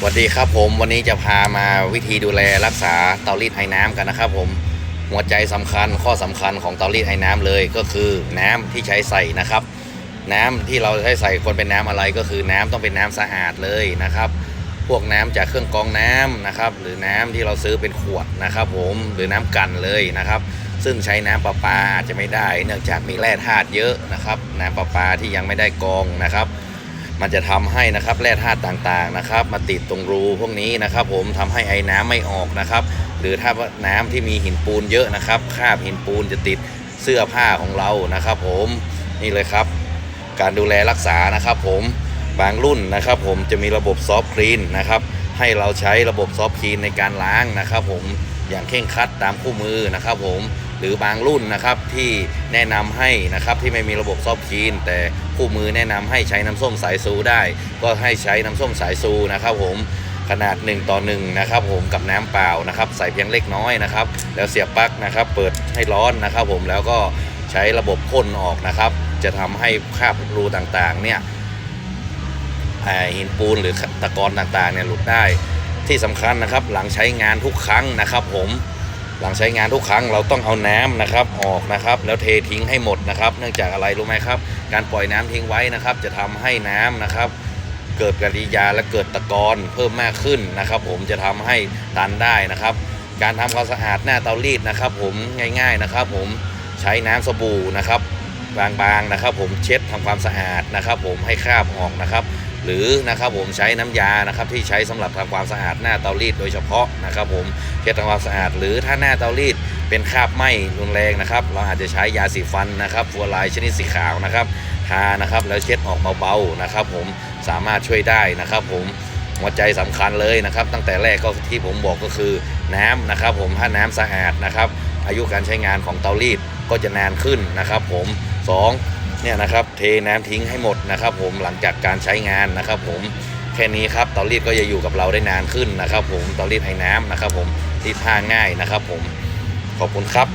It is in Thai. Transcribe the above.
สวัสดีครับผมวันนี้จะพามาวิธีดูแลรักษาเตารีดไอน้ำกันนะครับผมหัวใจสำคัญข้อสำคัญของเตารีดไอน้ำเลยก็คือน้ำที่ใช้ใส่นะครับ น้ำที่เราใช้ใส่ควรเป็นน้ำอะไรก็คือน้ำต้องเป็นน้ำสะอาดเลยนะครับ พวกน้ำจากเครื่องกรองน้ำนะครับ หรือน้ำที่เราซื้อเป็นขวดนะครับ ผมหรือน้ำกันเลยนะครับ ซึ่งใช้น้ำประปาอาจจะไม่ได้ เนื่องจากมีแร่ธาตุเยอะนะครับ น้ำประปาที่ยังไม่ได้กรองนะครับ มันจะทำให้นะครับแร่ธาตุต่างๆนะครับ มาติดตรงรูพวกนี้นะครับ ผมทำให้ไอ้น้ำไม่ออกนะครับ หรือถ้าว่าน้ำที่มีหินปูนเยอะนะครับคราบหินปูนจะติดเสื้อผ้าของเรานะครับ ผมนี่เลยครับ การดูแลรักษานะครับ ผมบางรุ่นนะครับ ผมจะมีระบบซอฟต์คลีนนะครับ ให้เราใช้ระบบซอฟต์คลีนในการล้างนะครับ ผมอย่างเข่งครัดตามคู่มือนะครับ ผม หรือบางรุ่นนะครับที่แนะนำให้นะครับที่ไม่มีระบบซอฟต์คีนแต่คู่มือแนะนำให้ใช้น้ำส้มสายซูได้ ก็ให้ใช้น้ำส้มสายซูนะครับผมขนาด 1 ต่อ1นะครับผมกับน้ำเปล่านะครับใส่เพียงเล็กน้อยนะครับแล้วเสียบปลั๊กนะครับเปิดให้ร้อนนะครับผมแล้วก็ใช้ระบบพ่นออกนะครับ จะทำให้คราบรูต่างๆเนี่ยหินปูนหรือตะกอนต่างๆเนี่ยหลุดได้ที่สำคัญนะครับหลังใช้งานทุกครั้งนะครับผม หลังใช้งานทุกครั้งเราต้องเอาน้ำนะครับออกนะครับ แล้วเททิ้งให้หมดนะครับ เนื่องจากอะไรรู้ไหมครับ การปล่อยน้ำทิ้งไว้นะครับ จะทำให้น้ำนะครับ เกิดปฏิกิริยาและเกิดตะกอนเพิ่มมากขึ้นนะครับ ผมจะทำให้ตันได้นะครับ การทำความสะอาดหน้าเตารีดนะครับ ผมง่าย ๆนะครับ ผมใช้น้ำสบู่นะครับบางๆนะครับ ผมเช็ดทำความสะอาดนะครับ ผมให้คราบออกนะครับ หรือนะครับผมใช้น้ำยานะครับที่ใช้สำหรับทำความสะอาดหน้าเตารีดโดยเฉพาะนะครับผมเช็ดทำความสะอาด หรือถ้าหน้าเตารีดเป็นคราบไหม้รุนแรงนะครับ เราอาจจะใช้ยาสีฟันนะครับฟัวไลน์ชนิดสีขาวนะครับทานะครับแล้วเช็ดออกเบาๆนะครับ ผมสามารถช่วยได้นะครับ ผมหัวใจสำคัญเลยนะครับ ตั้งแต่แรกก็ที่ผมบอกก็คือน้ำนะครับ ผมถ้าน้ำสะอาดนะครับ อายุการใช้งานของเตารีดก็จะนานขึ้นนะครับ ผมสอง เนี่ยนะครับเทน้ำทิ้งให้หมดนะครับ ผมหลังจากการใช้งานนะครับผมแค่นี้ครับเตารีดก็จะอยู่กับเราได้นานขึ้นนะครับ ผมเตารีดไอ้น้ำนะครับ ผมรีดผ้าง่ายนะครับ ผมขอบคุณครับ